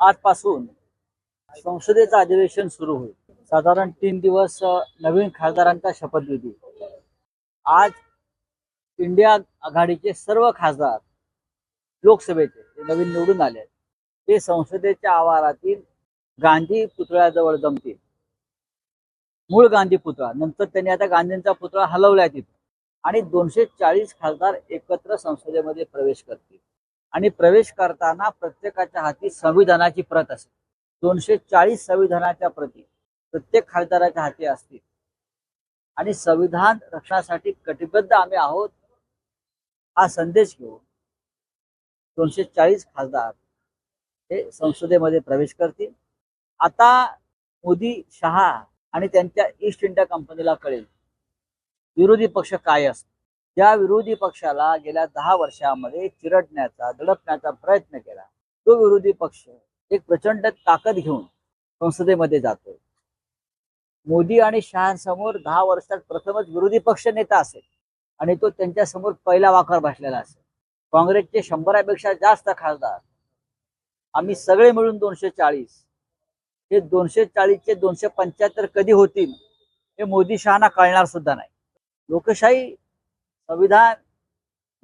आजपासून संसदेचं अधिवेशन सुरू होईल. साधारण तीन दिवस नवीन खासदारांचा शपथविधी आज इंडिया आघाडीचे सर्व खासदार लोकसभेचे नवीन निवडून आले आहेत, ते संसदेच्या आवारातील गांधी पुतळ्याजवळ जमतील. मूळ गांधी पुतळा नंतर त्यांनी आता गांधींचा पुतळा हलवलाय तिथं. आणि दोनशे चाळीस खासदार एकत्र संसदेमध्ये प्रवेश करतील. आणि प्रवेश करताना प्रत्येकाच्या हाती संविधानाची प्रत असेल दोनशे चाळीस संविधानाच्या प्रती प्रत्येक खासदाराच्या हाती असतील. आणि संविधान रक्षणासाठी कटिबद्ध आम्ही आहोत हा संदेश घेऊन दोनशे चाळीस खासदार हे संसदेमध्ये प्रवेश करतील. आता मोदी शहा आणि त्यांच्या ईस्ट इंडिया कंपनीला कळेल विरोधी पक्ष काय असतो ज्या विरोधी पक्षाला गेल्या दहा वर्षामध्ये चिरडण्याचा दडपण्याचा प्रयत्न केला. तो विरोधी पक्ष एक प्रचंड ताकद घेऊन संसदेमध्ये जातोय. मोदी आणि शहांसमोर दहा वर्षात प्रथमच विरोधी पक्ष नेता असेल आणि तो त्यांच्यासमोर पहिला वाकर बसलेला असेल. काँग्रेसचे शंभरापेक्षा जास्त खासदार आम्ही सगळे मिळून दोनशे चाळीस हे दोनशे चाळीसचे दोनशे पंच्याहत्तर कधी होतील हे मोदी शहाना कळणार सुद्धा नाही. लोकशाही संविधान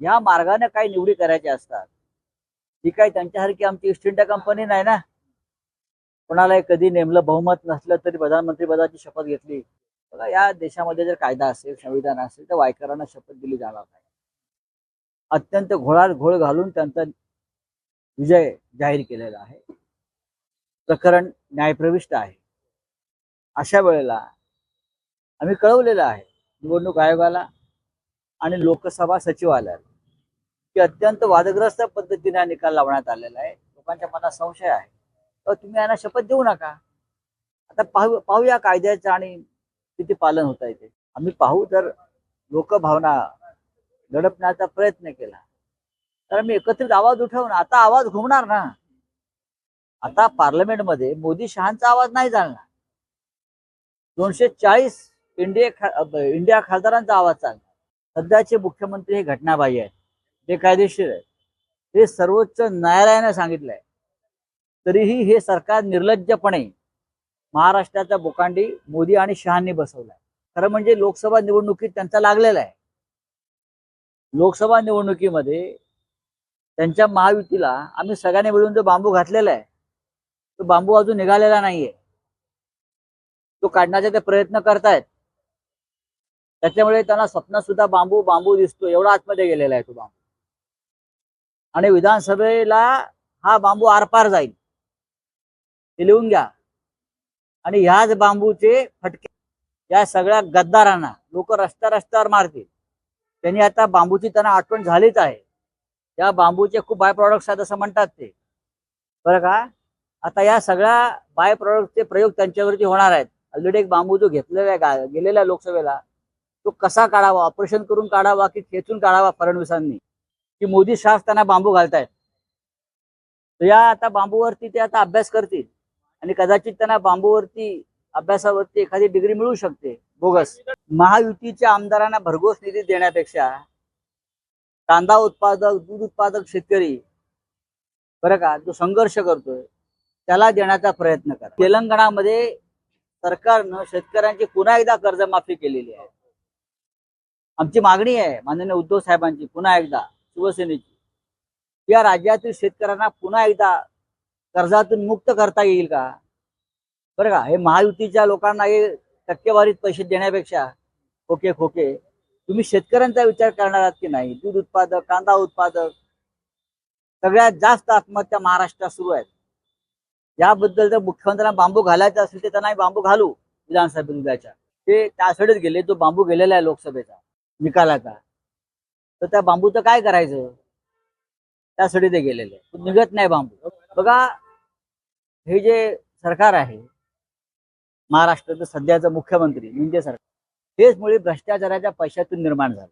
या मार्गाने काही निवडी करायच्या असतात. ही काही त्यांच्यासारखी आमची ईस्ट इंडिया कंपनी नाही ना? कोणाला कधी नेमलं बहुमत नसलं तरी प्रधानमंत्री पदाची शपथ घेतली. बघा या देशामध्ये जर कायदा असेल संविधान असेल तर वायकरांना शपथ दिली जाणार नाही. अत्यंत घोळात घोळ घालून त्यांचा विजय जाहीर केलेला आहे. प्रकरण न्यायप्रविष्ट आहे. अशा वेळेला आम्ही कळवलेलं आहे निवडणूक आयोगाला आणि लोकसभा सचिवालयाला की अत्यंत वादग्रस्त पद्धतीने हा निकाल लावण्यात आलेला आहे. लोकांच्या मनात संशय आहे. तर तुम्ही यांना शपथ देऊ नका. आता पाहू पाहूया कायद्याचं आणि किती पालन होत आहे ते. आम्ही पाहू तर लोकभावना दडपण्याचा प्रयत्न केला तर आम्ही एकत्रित आवाज उठवून आता आवाज घुमणार ना? आता पार्लमेंटमध्ये मोदी शहांचा आवाज नाही चालणार. दोनशे चाळीस इंडिया खा- इंडिया खासदारांचा आवाज चालणार. सध्याचे मुख्यमंत्री हे घटनाबाह्य आहेत. ते कायदेशीर आहेत. हे सर्वोच्च न्यायालयाने सांगितलंय. तरीही हे सरकार निर्लज्जपणे महाराष्ट्राचा बोकांडी मोदी आणि शहांनी बसवलाय. खरं म्हणजे लोकसभा निवडणुकीत त्यांचा लागलेला आहे. लोकसभा निवडणुकीमध्ये त्यांच्या महायुतीला आम्ही सगळ्यांनी मिळून जो बांबू घातलेला आहे तो बांबू अजून निघालेला नाहीये. तो काढण्याचे ते प्रयत्न करतायत. त्याच्यामुळे त्यांना स्वप्नात सुद्धा बांबू बांबू दिसतो. एवढा आतमध्ये गेलेला आहे तो बांबू. आणि विधानसभेला हा बांबू आरपार जाईल. ते लिहून घ्या. आणि ह्याच बांबूचे फटके या सगळ्या गद्दारांना लोक रस्त्या रस्त्यावर मारतील. त्यांनी आता बांबूची त्यांना आठवण झालीच आहे. या बांबूचे खूप बाय प्रॉडक्ट्स आहेत असं म्हणतात ते. बरं का? आता या सगळ्या बाय प्रॉडक्टचे प्रयोग त्यांच्यावरती होणार आहेत. ऑलरेडी एक बांबू जो घेतलेला आहे गेलेल्या गेलेला लोकसभेला तो कसा काढावा? ऑपरेशन करून काढावा की खेचून काढावा फडणवीसांनी? की मोदी शाह त्यांना बांबू घालतायत. तर या आता बांबूवरती ते आता अभ्यास करतील. आणि कदाचित त्यांना बांबूवरती अभ्यासावरती एखादी डिग्री मिळू शकते. बोगस. महायुतीच्या आमदारांना भरघोस निधी देण्यापेक्षा कांदा उत्पादक दूध उत्पादक शेतकरी बरं का जो संघर्ष करतोय त्याला देण्याचा प्रयत्न करा. तेलंगणामध्ये सरकारनं शेतकऱ्यांची पुन्हा एकदा कर्जमाफी केलेली आहे. आमची मागणी आहे माननीय उद्धव साहेबांची पुन्हा एकदा शिवसेनेची. या राज्यातील शेतकऱ्यांना पुन्हा एकदा कर्जातून मुक्त करता येईल का? बरं का? हे महायुतीच्या लोकांना हे टक्केवारीत पैसे देण्यापेक्षा खोके खोके. तुम्ही शेतकऱ्यांचा विचार करणार आहात की नाही? दूध उत्पादक कांदा उत्पादक सगळ्यात जास्त आत्महत्या महाराष्ट्रात सुरू आहेत. याबद्दल जर मुख्यमंत्र्यांना बांबू घालायचा असेल तर त्यांना बांबू घालू विधानसभेत उद्याच्या. ते त्यासाठीच गेले तो बांबू गेलेला आहे लोकसभेचा. निकालाचा. तर त्या बांबूचं काय करायचं? त्यासाठी ते गेलेले. निघत नाही बांबू. बघा हे जे सरकार आहे महाराष्ट्राचं सध्याचं मुख्यमंत्री म्हणजे सरकार हेच मुळे भ्रष्टाचाराच्या पैशातून निर्माण झालं.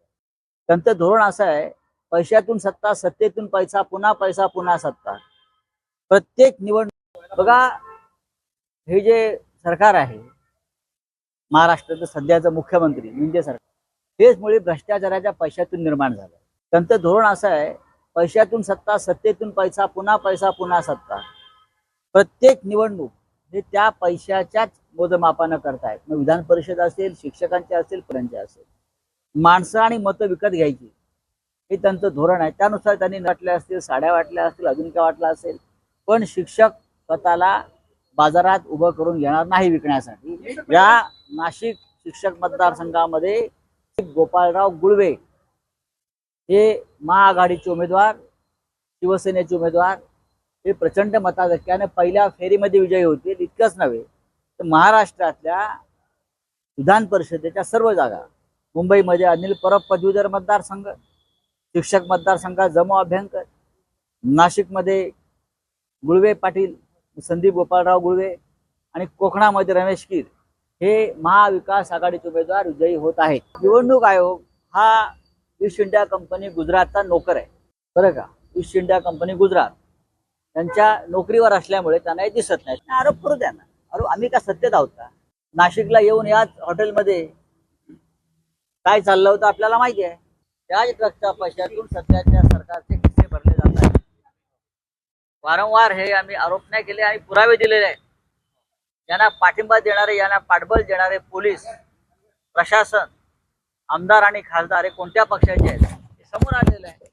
त्यांचं धोरण असं आहे पैशातून सत्ता सत्तेतून पैसा पुन्हा पैसा पुन्हा सत्ता. प्रत्येक निवडणूक बघा हे जे सरकार आहे महाराष्ट्राचं सध्याचं मुख्यमंत्री म्हणजे सरकार हेच मुळे भ्रष्टाचाराच्या पैशातून निर्माण झालं. त्यांचं धोरण असं आहे पैशातून सत्ता सत्तेतून पैसा पुन्हा पैसा पुन्हा सत्ता. प्रत्येक निवडणूक हे त्या पैशाच्याच मोजमापानं करतायत. मग विधान परिषद असेल शिक्षकांचे असेल पर्यंत असेल. माणसं आणि मतं विकत घ्यायची. हे त्यांचं धोरण आहे. त्यानुसार त्यांनी नटल्या असतील साड्या वाटल्या असतील अजून काय वाटलं असेल. पण शिक्षक स्वतःला बाजारात उभं करून घेणार नाही विकण्यासाठी. या नाशिक शिक्षक मतदारसंघामध्ये गोपाळराव गुळवे हे महाआघाडीचे उमेदवार शिवसेनेचे उमेदवार हे प्रचंड मताधिक्याने पहिल्या फेरीमध्ये विजयी होतील इतकंच नव्हे तर महाराष्ट्रातल्या विधान परिषदेच्या सर्व जागा मुंबईमध्ये अनिल परब पदवीधर मतदारसंघ शिक्षक मतदारसंघात जमो अभ्यंकर नाशिकमध्ये गुळवे पाटील संदीप गोपाळराव गुळवे आणि कोकणामध्ये रमेश कीर. हे महाविकास आघाडीचे उमेदवार विजयी होत आहेत. निवडणूक आयोग हा ईस्ट इंडिया कंपनी गुजरातचा नोकर आहे. बरं का? East India Company Gujarat. त्यांच्या नोकरीवर असल्यामुळे त्यांना हे दिसत नाही. आरोप करू द्या ना. अरे आम्ही का सत्तेत आहोत का? नाशिकला येऊन याच हॉटेलमध्ये काय चाललं होतं आपल्याला माहिती आहे? त्याच ट्रकच्या पैशातून सध्याच्या सरकारचे किस्से भरले जातात वारंवार हे आम्ही आरोप नाही केले आणि पुरावे दिलेले आहेत. यांना पाठिंबा देणारे यांना पाठबळ देणारे पोलीस प्रशासन आमदार आणि खासदार हे कोणत्या पक्षाचे आहेत? हे समोर आलेलं आहे.